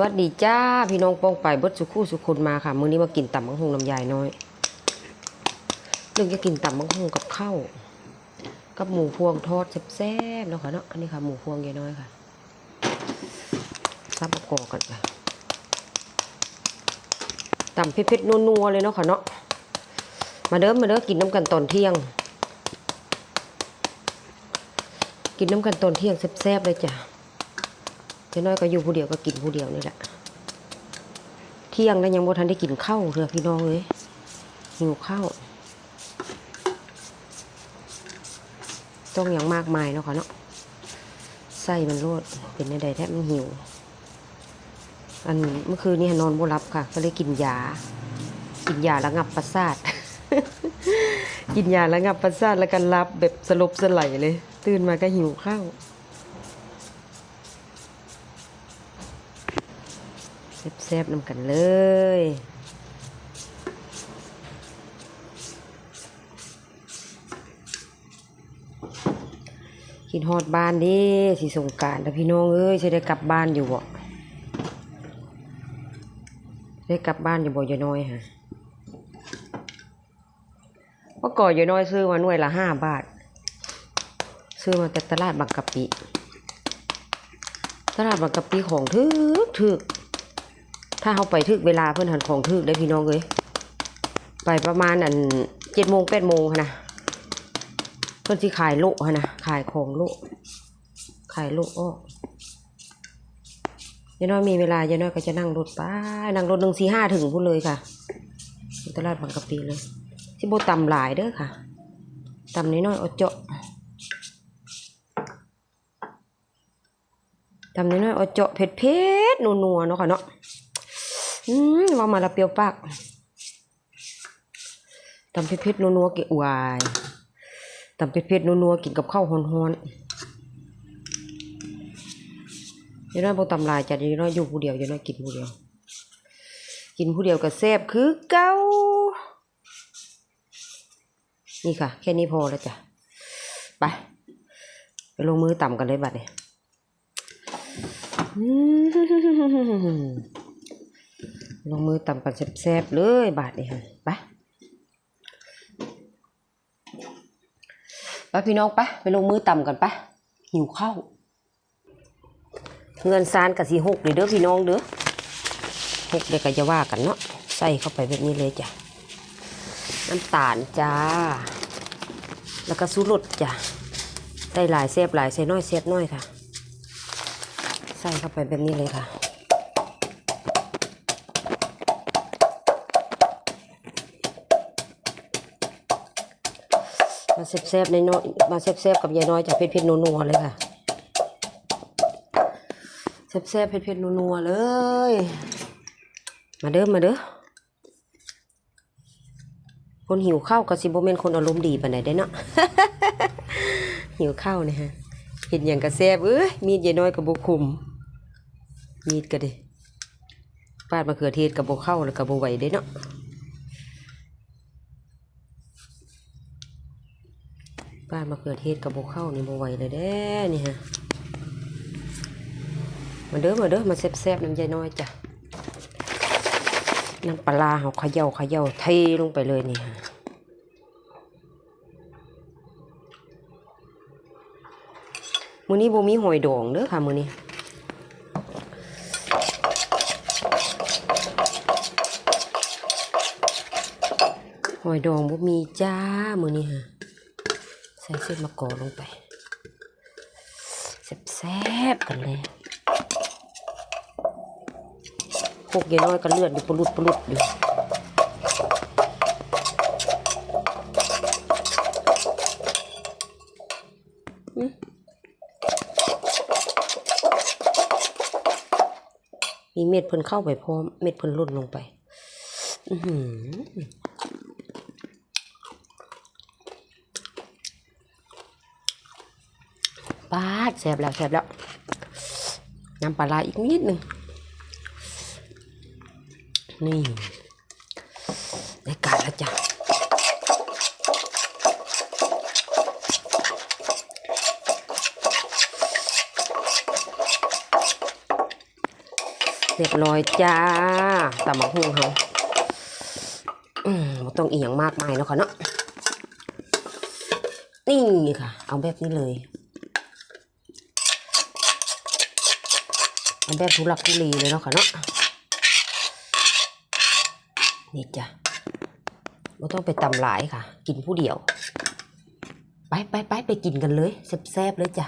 วัสดีจ้า พี่น้องป้องไปเบิดสุคู่สุคนมาค่ะ มื้อนี้มากินตำบักฮงน้ำยายน้อยเรื่องจะกินตำบักฮงกับข้าวกับหมูพวงทอดแซ่บๆเนาะค่ะเนาะอันนี้ค่ะหมูพวงยายน้อยค่ะซับมะกอกกันค่ะตำเผ็ดๆนัวๆเลยเนาะค่ะเนาะมาเด้อมาเด้อกินน้ำกันตอนเที่ยง กินน้ำกันตอนเที่ยงแซ่บๆเลยจ้ะ จ้าน้อยก็อยู่ผู้เดียวก็กินผู้เดียวนี่แหละ เที่ยงแล้วยังบ่ทันได้กินข้าวเลยพี่น้องเลยหิวข้าวต้องอย่างมากมายเนาะค่ะเนาะไส้มันโลดเป็นในใดแทบมันหิว อันเมื่อคืนนี้นอนบ่รับค่ะ ก็เลยกินยา กินยาระงับประสาท กินยาระงับประสาทแล้วก็รับแบบสลบสลายเลย ตื่นมาก็หิวข้าว แซ่บๆนำกันเลยคิดฮอดบ้านดิสิสงการแต่พี่น้องเอ้ยจะได้กลับบ้านอยู่บ่ได้กลับบ้านอยู่บ่ยายน้อยฮะเมื่อก่อนยายน้อยซื้อมาหน่วยละห้าบาท ซื้อมาจากตลาดบางกะปิ ตลาดบางกะปิของถึกถึก ถ้าเขาไปถึกเวลาเพื่อนหันของถึกได้พี่น้องเลยไปประมาณอันเจ็ดโมงแปดโมงนะเพื่อนที่ขายโลหั้นะขายของโลขายโลอ้อยายน้อยมีเวลายายน้อยก็จะนั่งรถไปนั่งรถหนึ่งสี่ห้าถึงพูดเลยค่ะตลาดบางกะปิเลยที่โบตำหลายเด้อค่ะตำน้อยๆเอาเจาะตำน้อยๆเอาเจาะเผ็ดเผ็ดๆนัวๆเนาะค่ะเนาะ อืมว่ามาละเปรียวปากตำเผ็ดๆนัวๆกินวายตำเผ็ดๆนัวๆกินกับข้าวฮ้อนๆเดี๋ยวน้อยบ่ตำลายจ้ะเดี๋ยวน้อยอยู่ผู้เดียวเดี๋ยวน้อยกินผู้เดียว กินผู้เดียวก็แซ่บคือเก่านี่ค่ะ แค่นี้พอแล้วจ้ะไปไปลงมือต่ำกันเลยบัดเนี่ยอืม ลงมือตำกันแซ่บๆเลยบาทนี่ค่ะไปไปพี่น้องไปไปลงมือตำกันไปหิวข้าวเงินซานกับสีหกเลยเด้อพี่น้องเด้อหกเด็กก็จะว่ากันเนาะใส่เข้าไปแบบนี้เลยจ้ะน้ำตาลจ้า แล้วก็สูรสจ้ะได้หลายเซฟหลายใส่น้อยเซฟน้อยค่ะ ใส่เข้าไปแบบนี้เลยค่ะ แซ่บๆในน้อยมาแซ่บๆกับยายน้อยจากเผ็ดๆนัวๆเลยค่ะแซ่บๆเผ็ดๆนัวๆเลย มาเด้อมาเด้อคนหิวข้าวกับสิบเมนคนอารมณ์ดีปานไหนได้เนาะหิวข้าวเนี่ยฮะเห็นอย่างกระแซบเอ้ยมีดยายน้อยกับบุคุม มีดก็ดิปาดมะเขือเทศกับบุเข้าแล้วกับบุไหวได้เนาะ ป้านมะเขือเทศกับโบเข้านี่โบไหวเลยเด้นี่ฮะมาเด้อมาเด้อมาแซ่บๆน้ำยายน้อยจ้ะน้ำปลาร้าเขาเขย่าเขย่าเทลงไปเลยนี่ฮะมือนี้โบมีหอยดองเด้อค่ะมือนี้หอยดองบ่มีจ้ามือนี้ฮะ ใส่เส้นมะกอกลงไปแซ่บๆกันเลยพวกยายน้อยก็เลือดอยู่ปลุดปลุดอยู่มีเม็ดเพิ่นเข้าไปพร้อม เม็ดเพิ่นล่นลงไป อือหือ ปาดแสบแล้วแสบแล้วน้ำปลาร้าอีกนิดหนึ่งนี่ได้การแล้วจ้ะเรียบร้อยจ้าตำมะฮุ่งเขาอืมต้องอีหยังมากมายเนาะค่ะเนาะนี่ค่ะ เอาแบบนี้เลย เอา แบบทุลักทุเลเลยเนาะค่ะเนาะนี่จ้ะไม่ต้องไปตำหลายค่ะ กินผู้เดียว ไปไปไปไปกินกันเลยแซ่บๆเลยจ้ะ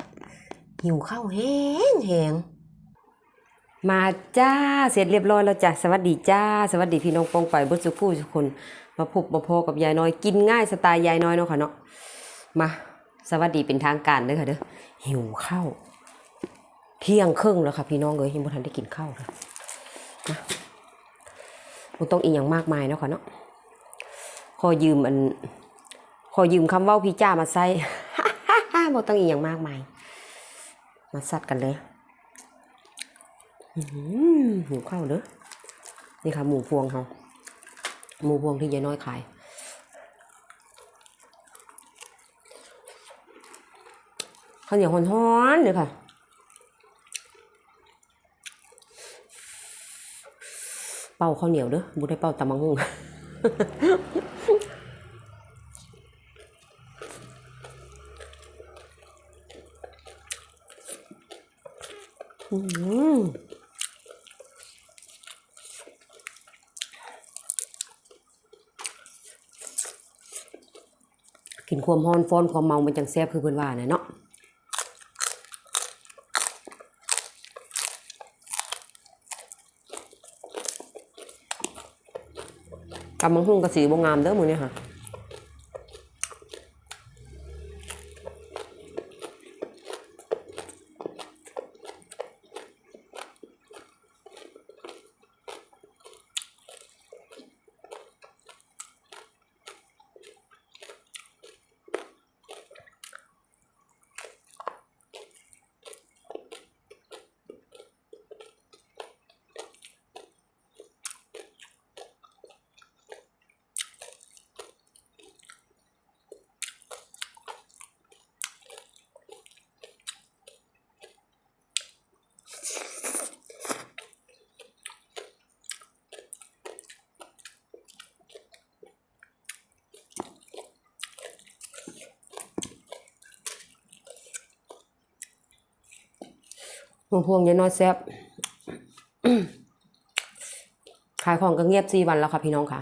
หิวข้าวแห้งแหงมาจ้าเสร็จเรียบร้อยแล้วจ้ะสวัสดีจ้า สวัสดีพี่น้องปองไปบุสุผู้ทุกคนมาพบมาพอกับยายน้อยกินง่ายสไตล์ยายน้อยเนาะค่ะเนาะมาสวัสดีเป็นทางการเด้อค่ะเด้อหิวข้าว เที่ยงครึ่งแล้วค่ะพี่น้องเอ้ยยังบ่ทันได้กินข้าวเลยนะบ่ต้องอีหยังมากมายเนาะค่ะเนาะขอยืมอันขอยืมคำว้าพี่จ้ามาใส่บ่ต้องอีหยังมากมาย มาสัดกันเลยหิวข้าวเด้อนี่ค่ะหมูพวงเขาหมูพวงที่ยายน้อยขายข้าวเหนียวฮ้อนๆเลยค่ะ เป่าข้าวเหนียวเด้อบุได้เป่าตำมังหุงอืมกินความฮ้อนฟ้อนความเมามันจังแซ่บคือเพิ่นว่าน่ะเนาะ กำมังหุ่งกระสีบงงามเด้อมือเนี่ยค่ะ พวงพวงยายน้อยแซ่บขายของก็เงียบสี่วันแล้วค่ะพี่น้องค่ะ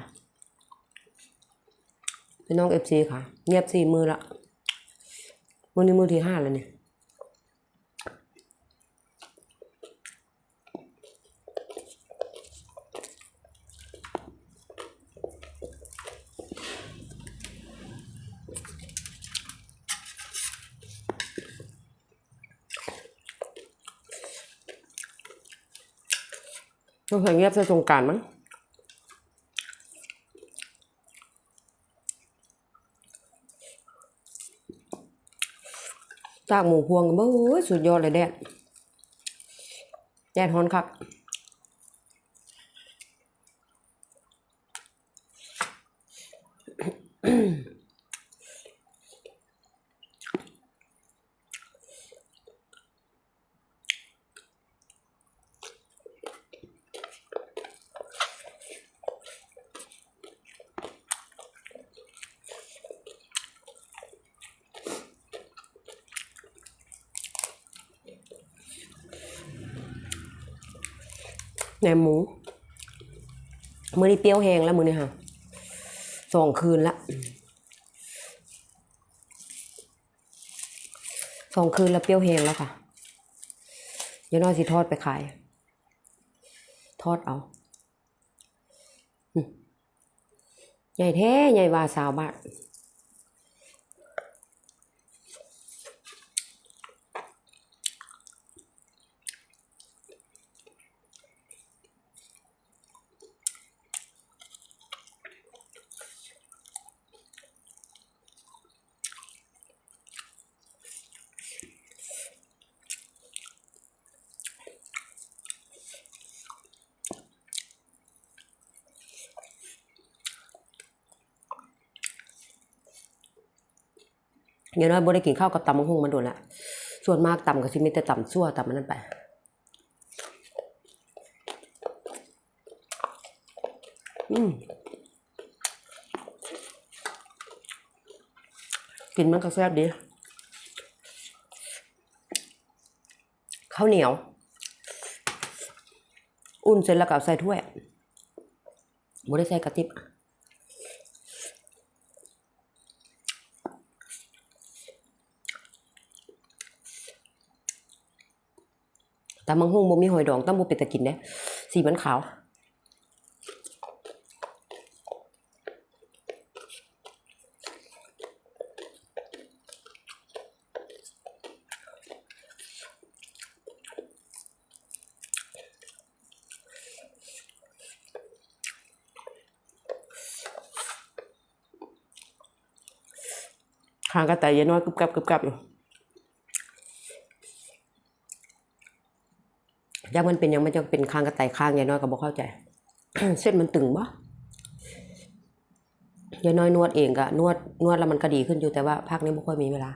พี่น้องเอฟซีค่ะ เงียบสี่มือละมือนี้มือที่ห้าแล้วเนี่ย ต้องเงียบใส่สงการมั้งจากหมูพวงเบ้อสุดยอดเลยแดดแดดฮอนคัก แหนมหมู มือนี้เปรี้ยวแห้งแล้วมือนี้ค่ะสองคืนละสองคืนแล้วเปรี้ยวแห้งแล้วค่ะเดี๋ยวน้อยสิทอดไปขาย ทอดเอาใหญ่แท้ใหญ่ว่าสาวบาท เดี๋ยน้อยบ่ได้กินข้าวกับตำมะฮุงมันโดนละส่วนมากตำก็สิมีแต่ตำซั่วตำมันนั่นไปอืมกินมันก็แซ่บดีข้าวเหนียว อุ่นเสร็จแล้วก็ใส่ถ้วยบ่ได้ใส่กระติบ แต่มังหุงบ่มีหอยดองต้องบ่เป็นตะกินเด้สีมันขาวคางกระต่ายยายน้อยกึบกับกึบกับอยู่ ยังมันเป็นยังมันจะเป็นคางกระต่ายคางยายน้อยก็บอกเข้าใจ เส้นมันตึงบ่ยายน้อยนวดเองก็นวดนวดแล้วมันก็ดีขึ้นอยู่แต่ว่าภาคนี้ไม่ค่อยมีเวลา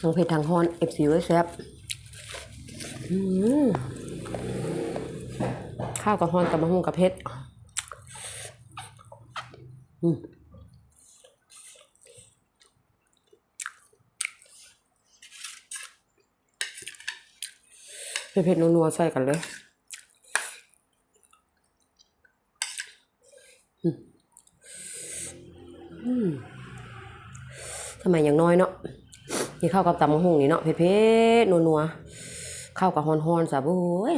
ทางเพจทางฮอนเอฟซีไว้แซบข้าวกับฮอนกับมะฮุ่งกับเพชร เผ็ดๆนัวๆใส่กันเลยทำไมอย่างน้อยเนาะนี่ข้าวกับตำมะฮุ่งนี่เนาะเผ็ดๆนัวๆข้าวกับฮอนๆสาบุ้ย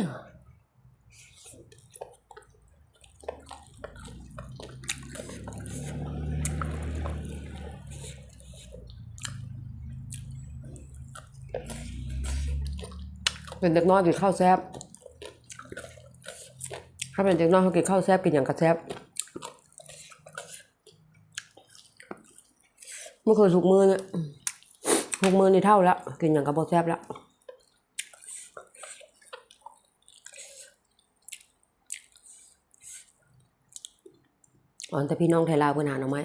เป็นเด็กน้อยกินข้าวแซ่บถ้าเป็นเด็กน้อยเขากินข้าวแซ่บกินอย่างกระแซ่บเมื่อคืนทุกมือเนี่ยหกมือนี่เท่าแล้วกินอย่างกระบอกแซบแล้วอ่อนแต่พี่น้องไทยลาวเพื่อนหาหน่อไม้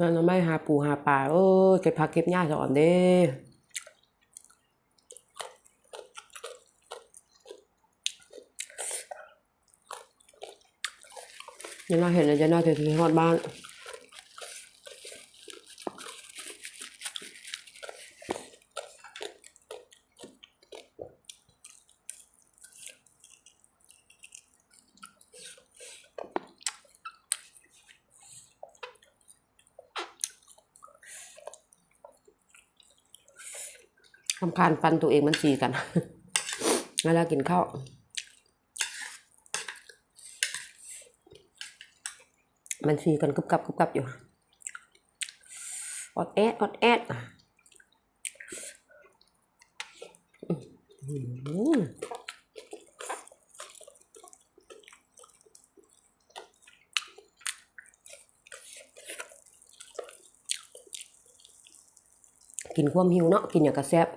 หาหน่อไม้หาปูหาปลาเออเก็บผักเก็บหญ้าจะอ่อนเด้ยังน่าเห็นเลยจะน่าจะถึงฮอดบ้าน ทำคานฟันตัวเองมันสีกันเวลากินข้าวมันสีกันกึบกับกึบกับอยู่อดแอดอดแอดกินความหิวเนาะกินอย่างกระแซบ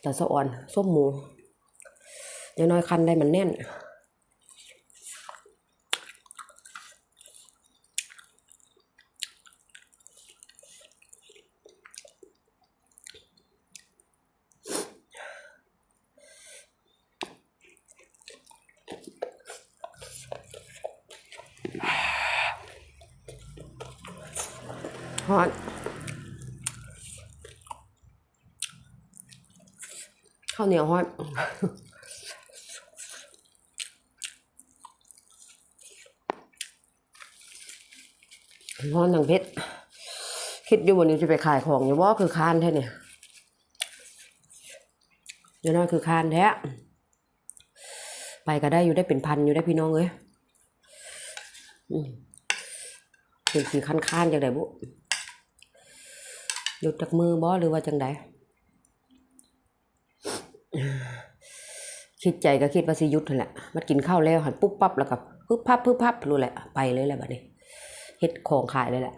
แต่สะอ่อนส้มหมูอย่างน้อยคันได้มันแน่นฮอต ข้าวเหนียวฮอตฮอตหนังเพชรคิดอยู่วันนี้จะไปขายของอยู่ว่าคือคานแท้เนี่ยเดี๋ยวน้อยคือคานแท้ ไปก็ได้อยู่ได้เป็นพันอยู่ได้พี่น้องเอ้ยอืมเป็นสีคันคานจังไดบุหยุดจากมือบ่หรือว่าจังได คิดใจก็คิดว่าสิยุดนั่นแหละมันกินข้าวแล้วหันปุ๊บปั๊บแล้วก็ปึ๊บพับปึ๊บพับรู้แหละไปเลยแหละบัดนี้เฮ็ดของขายเลยแหละ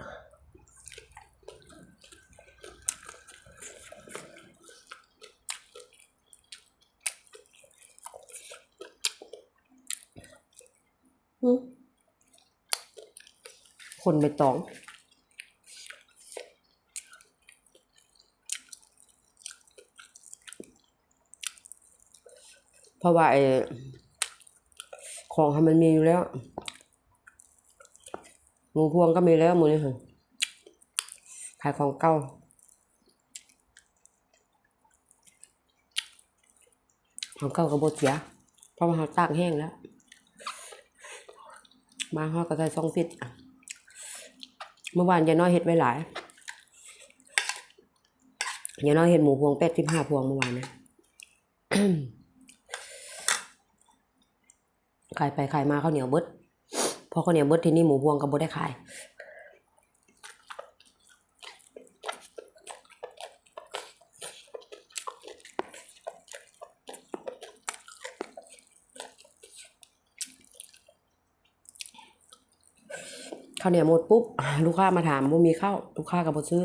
คนไม่ต้อง เพราะว่าไอ้ของให้มันมีอยู่แล้วหมูพวงก็มีแล้วหมูนี่ค่ะขายของเก่าของเก่ากับบดเสีย เพราะว่าเขาตากแห้งแล้ว มาเขาก็ใส่ซองฟิตเมื่อวานยายน้อยเห็ดไว้หลายยายน้อยเห็ดหมูพวงแปดสิบห้าพวงเมื่อวานนะ ขายไปขายมาข้าวเหนียวเบิดพอข้าวเหนียวเบิดที่นี้หมูพวงก็บ่ได้ขายข้าวเหนียวหมดปุ๊บ ลูกค้ามาถามว่ามีข้าวลูกค้าก็บ่ซื้อ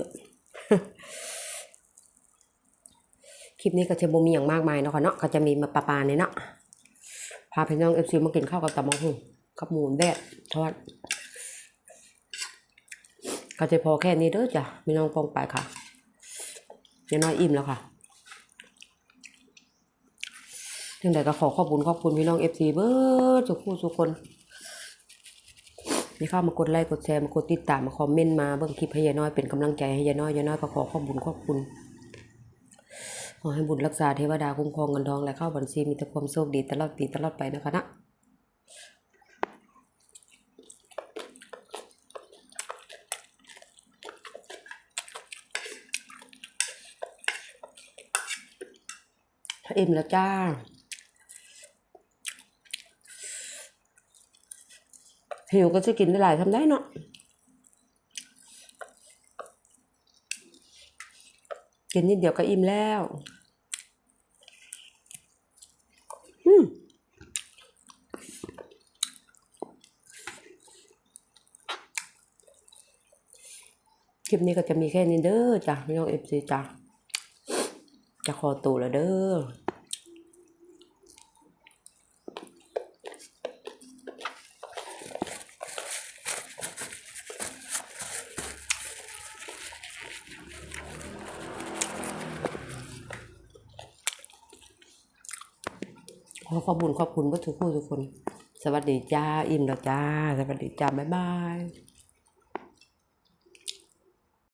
คลิปนี้ก็จะบ่มีอย่างมากมายเนาะค่ะเนาะก็จะมีมาปลาปลาเนี่ยเนาะ พาพี่น้องเอฟซีมากินข้าวกับตำมะฮุ่งกับหมูแดดทอดก็จะพอแค่นี้เด้อจ้ะพี่น้องปองไปค่ะยายน้อยอิ่มแล้วค่ะยังไงก็ขอขอบคุณขอบคุณพี่น้องเอฟซีเบิร์ดทุกผู้ทุกคนที่เข้ามากดไลค์กดแชร์มากดติดตามมาคอมเมนต์มาเบิ่งคลิปให้ยายน้อยเป็นกำลังใจให้ยายน้อยยายน้อยก็ขอขอบคุณขอบคุณ อให้บุญรักษาเทวดาคุ้มครองเงินทองและเข้าบัญชีมีแต่ความโชคดีตลอดปีตลอดไปนะคะนะอิ่มแล้วจ้าหิวก็จะกินได้หลายทำได้เนาะ กินนิดเดียวก็อิ่มแล้ว อืมคลิปนี้ก็จะมีแค่นี้เด้อจ้ะไม่ต้องเอฟซีจ้ะจะขอตัวแล้วเด้อ ขอบุญขอบคุณทุกผู้ทุกคน สวัสดีจ้า อิ่มแล้วจ้า สวัสดีจ้า บ๊ายบาย